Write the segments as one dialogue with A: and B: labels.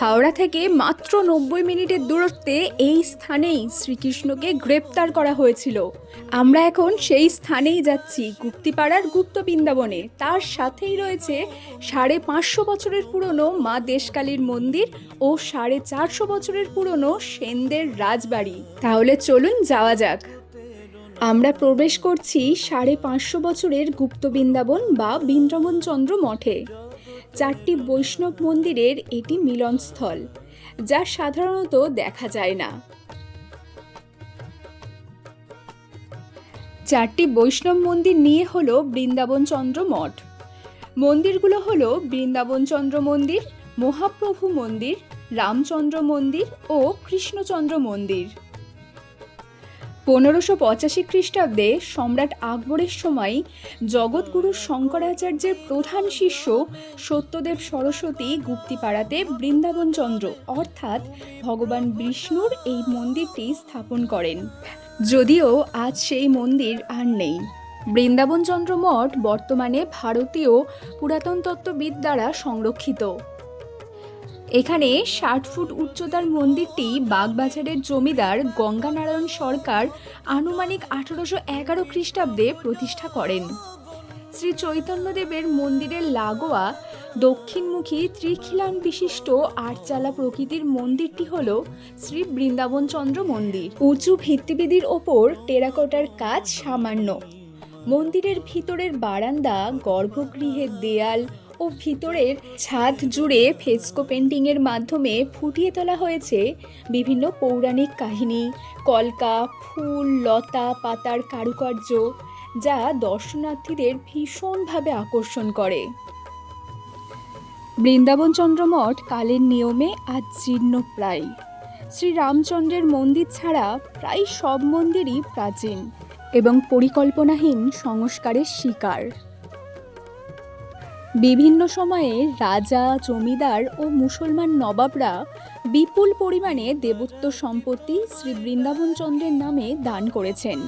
A: হাওড়া থেকে মাত্র নব্বই মিনিটের দূরত্বে এই স্থানেই শ্রীকৃষ্ণকে গ্রেপ্তার করা হয়েছিল। আমরা এখন সেই স্থানেই যাচ্ছি, গুপ্তিপাড়ার গুপ্ত বৃন্দাবনে। তার সাথেই রয়েছে সাড়ে পাঁচশো বছরের পুরনো মা দেশকালীর মন্দির ও সাড়ে চারশো বছরের পুরনো সেনদের রাজবাড়ি। তাহলে চলুন যাওয়া যাক। আমরা প্রবেশ করছি সাড়ে পাঁচশো বছরের গুপ্ত বৃন্দাবন বা বৃন্দাবন চন্দ্র মঠে। চারটি বৈষ্ণব মন্দিরের এটি মিলনস্থল, যা সাধারণত দেখা যায় না। চারটি বৈষ্ণব মন্দির নিয়ে হলো বৃন্দাবন চন্দ্র মঠ। মন্দিরগুলো হলো বৃন্দাবন চন্দ্র মন্দির, মহাপ্রভু মন্দির, রামচন্দ্র মন্দির ও কৃষ্ণচন্দ্র মন্দির। পনেরোশো পঁচাশি খ্রিস্টাব্দে সম্রাট আকবরের সময় জগৎগুরু শঙ্করাচার্যের প্রধান শিষ্য সত্যদেব সরস্বতী গুপ্তিপাড়াতে বৃন্দাবন চন্দ্র অর্থাৎ ভগবান বিষ্ণুর এই মন্দিরটি স্থাপন করেন। যদিও আজ সেই মন্দির আর নেই। বৃন্দাবন চন্দ্র মঠ বর্তমানে ভারতীয় পুরাতন তত্ত্ববিদ দ্বারা সংরক্ষিত। এখানে ষাট ফুট উচ্চতার মন্দিরটি বাগবাজারের জমিদার গঙ্গানারায়ণ সরকার আনুমানিক আঠারোশো এগারো খ্রিস্টাব্দে প্রতিষ্ঠা করেন। শ্রী চৈতন্যদেবের মন্দিরের লাগোয়া দক্ষিণমুখী ত্রিখিলান বিশিষ্ট আটচালা প্রকৃতির মন্দিরটি হল শ্রী বৃন্দাবন চন্দ্র মন্দির। উঁচু ভিত্তিবিধির ওপর টেরাকোটার কাজ সামান্য। মন্দিরের ভিতরের বারান্দা, গর্ভগৃহের দেয়াল ও ভিতরের ছাদ জুড়ে ফেস্কো পেন্টিংয়ের মাধ্যমে ফুটিয়ে তোলা হয়েছে বিভিন্ন পৌরাণিক কাহিনী, কলকা, ফুল, লতা, পাতার কারুকার্য, যা দর্শনার্থীদের ভীষণভাবে আকর্ষণ করে। বৃন্দাবন চন্দ্র মঠ কালের নিয়মে আজ জীর্ণ প্রায়। শ্রী রামচন্দ্রের মন্দির ছাড়া প্রায় সব মন্দিরই প্রাচীন এবং পরিকল্পনাহীন সংস্কারের শিকার। বিভিন্ন সময়ে রাজা, জমিদার ও মুসলমান নবাবরা বিপুল পরিমাণে দেবত্ব সম্পত্তি শ্রী বৃন্দাবন চন্দ্রের নামে দান করেছেন।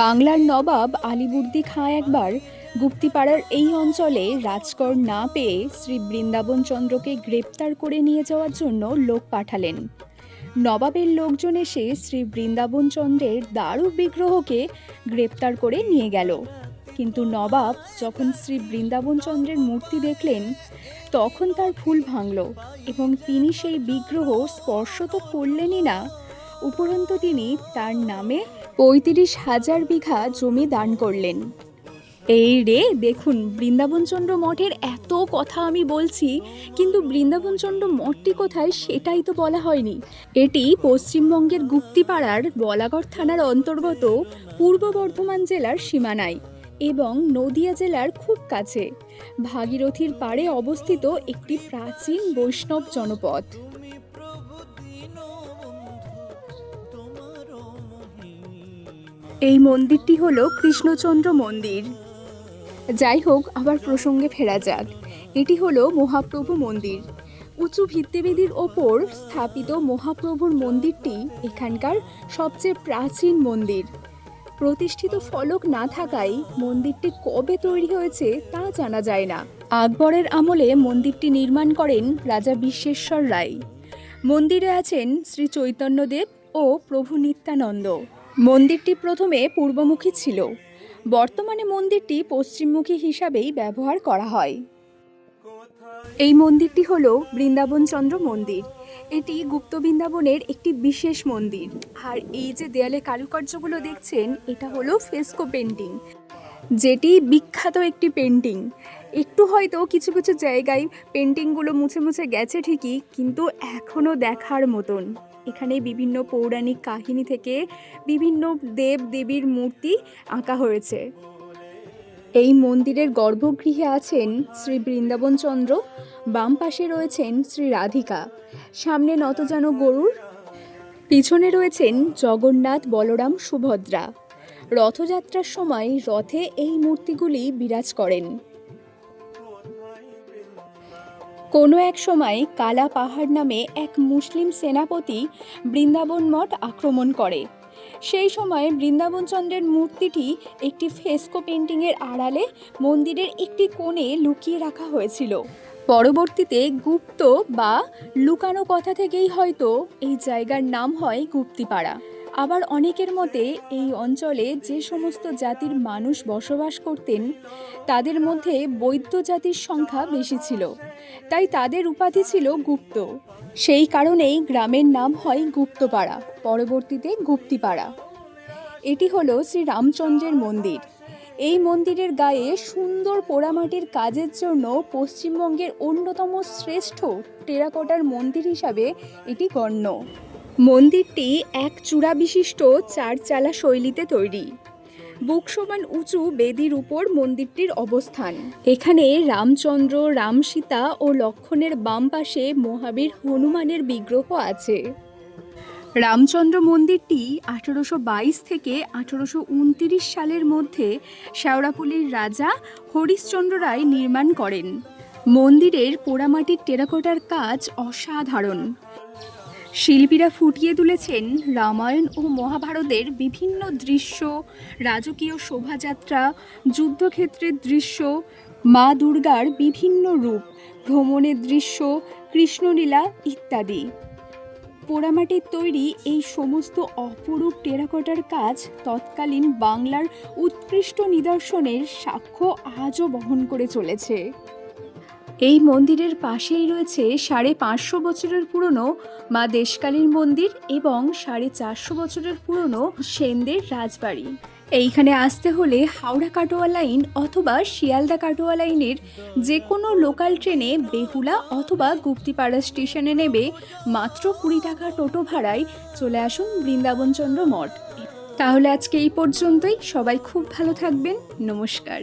A: বাংলার নবাব আলিবুর্দি খাঁ একবার গুপ্তিপাড়ার এই অঞ্চলে রাজকর না পেয়ে শ্রী বৃন্দাবন চন্দ্রকে গ্রেপ্তার করে নিয়ে যাওয়ার জন্য লোক পাঠালেন। নবাবের লোকজন এসে শ্রী বৃন্দাবন চন্দ্রের দারু বিগ্রহকে গ্রেপ্তার করে নিয়ে গেল। কিন্তু নবাব যখন শ্রী বৃন্দাবন চন্দ্রের মূর্তি দেখলেন, তখন তার ফুল ভাঙল এবং তিনি সেই বিগ্রহ স্পর্শ তো করলেনই না, উপরন্তু তিনি তার নামে পঁয়ত্রিশ হাজার বিঘা জমি দান করলেন। এই রে, দেখুন, বৃন্দাবনচন্দ্র মঠের এত কথা আমি বলছি, কিন্তু বৃন্দাবনচন্দ্র মঠটি কোথায় সেটাই তো বলা হয়নি। এটি পশ্চিমবঙ্গের গুপ্তিপাড়ার বলাগড় থানার অন্তর্গত পূর্ব বর্ধমান জেলার সীমানায়। এবং নদিয়া জেলার খুব কাছে। ভাগীরথীর পাড়ে অবস্থিত একটি প্রাচীন বৈষ্ণব জনপদ। এই মন্দিরটি হলো কৃষ্ণচন্দ্র মন্দির। যাই হোক, আবার প্রসঙ্গে ফেরা যাক। এটি হলো মহাপ্রভু মন্দির। উঁচু ভিত্তিবেদির ওপর স্থাপিত মহাপ্রভুর মন্দিরটি এখানকার সবচেয়ে প্রাচীন মন্দির। প্রতিষ্ঠিত ফলক না থাকায় মন্দিরটি কবে তৈরি হয়েছে তা জানা যায় না। আকবরের আমলে মন্দিরটি নির্মাণ করেন রাজা বিশ্বেশ্বর রায়। মন্দিরে আছেন শ্রী চৈতন্যদেব ও প্রভু নিত্যানন্দ। মন্দিরটি প্রথমে পূর্বমুখী ছিল। বর্তমানে মন্দিরটি পশ্চিমমুখী হিসাবেই ব্যবহার করা হয়। এই মন্দিরটি হল বৃন্দাবন চন্দ্র মন্দির। এটি গুপ্ত বৃন্দাবনের একটি বিশেষ মন্দির। আর এই যে দেয়ালে কারুকার্যগুলো দেখছেন, এটা হলো ফেস্কো পেন্টিং। যেটি বিখ্যাত একটি পেন্টিং। একটু হয়তো কিছু কিছু জায়গায় পেন্টিংগুলো মুছে মুছে গেছে ঠিকই, কিন্তু এখনও দেখার মতন। এখানে বিভিন্ন পৌরাণিক কাহিনী থেকে বিভিন্ন দেব দেবীর মূর্তি আঁকা হয়েছে। এই মন্দিরের গর্ভগৃহে আছেন শ্রী বৃন্দাবন চন্দ্র বাম পাশে রয়েছেন শ্রী রাধিকা। সামনে নতজানো গরুর, পিছনে রয়েছেন জগন্নাথ বলরাম সুভদ্রা। রথযাত্রার সময় রথে এই মূর্তিগুলি বিরাজ করেন। কোনো এক সময় কালা পাহাড় নামে এক মুসলিম সেনাপতি বৃন্দাবন মঠ আক্রমণ করে। সেই সময় বৃন্দাবনচন্দ্রের মূর্তিটি একটি ফেস্কো পেন্টিংয়ের আড়ালে মন্দিরের একটি কোণে লুকিয়ে রাখা হয়েছিল। পরবর্তীতে গুপ্ত বা লুকানো কথা থেকেই হয়তো এই জায়গার নাম হয় গুপ্তিপাড়া। আবার অনেকের মতে এই অঞ্চলে যে সমস্ত জাতির মানুষ বসবাস করতেন, তাদের মধ্যে বৈদ্য জাতির সংখ্যা বেশি ছিল। তাই তাদের উপাধি ছিল গুপ্ত। সেই কারণেই গ্রামের নাম হয় গুপ্তপাড়া, পরবর্তীতে গুপ্তিপাড়া। এটি হলো শ্রী রামচন্দ্রের মন্দির। এই মন্দিরের গায়ে সুন্দর পোড়ামাটির কাজের জন্য পশ্চিমবঙ্গের অন্যতম শ্রেষ্ঠ টেরাকোটার মন্দির হিসাবে এটি গণ্য। মন্দিরটি এক চূড়া বিশিষ্ট চারচালা শৈলীতে তৈরি। বুক সমান উঁচু বেদির উপর মন্দিরটির অবস্থান। এখানে রামচন্দ্র, রামসীতা ও লক্ষণের বাম পাশে মহাবীর হনুমানের বিগ্রহ আছে। রামচন্দ্র মন্দিরটি আঠেরোশো বাইশ থেকে আঠেরোশো সালের মধ্যে শেওড়াপুলির রাজা হরিশ্চন্দ্র রায় নির্মাণ করেন। মন্দিরের পোড়ামাটির টেরাকোটার কাজ অসাধারণ। শিল্পীরা ফুটিয়ে তুলেছেন রামায়ণ ও মহাভারতের বিভিন্ন দৃশ্য, রাজকীয় শোভাযাত্রা, যুদ্ধক্ষেত্রের দৃশ্য, মা দুর্গার বিভিন্ন রূপ, ভ্রমণের দৃশ্য, কৃষ্ণলীলা ইত্যাদি। পোড়ামাটির তৈরি এই সমস্ত অপরূপ টেরাকোটার কাজ তৎকালীন বাংলার উৎকৃষ্ট নিদর্শনের সাক্ষ্য আজও বহন করে চলেছে। এই মন্দিরের পাশেই রয়েছে সাড়ে পাঁচশো বছরের পুরনো মা দেশকালীর মন্দির এবং সাড়ে চারশো বছরের পুরনো সেনদের রাজবাড়ি। এইখানে আসতে হলে হাওড়া কাটোয়া লাইন অথবা শিয়ালদা কাটোয়া লাইনের যে কোনো লোকাল ট্রেনে বেহুলা অথবা গুপ্তিপাড়া স্টেশনে নেবে মাত্র কুড়ি টাকা টোটো ভাড়ায় চলে আসুন বৃন্দাবনচন্দ্র মঠ। তাহলে আজকে এই পর্যন্তই। সবাই খুব ভালো থাকবেন। নমস্কার।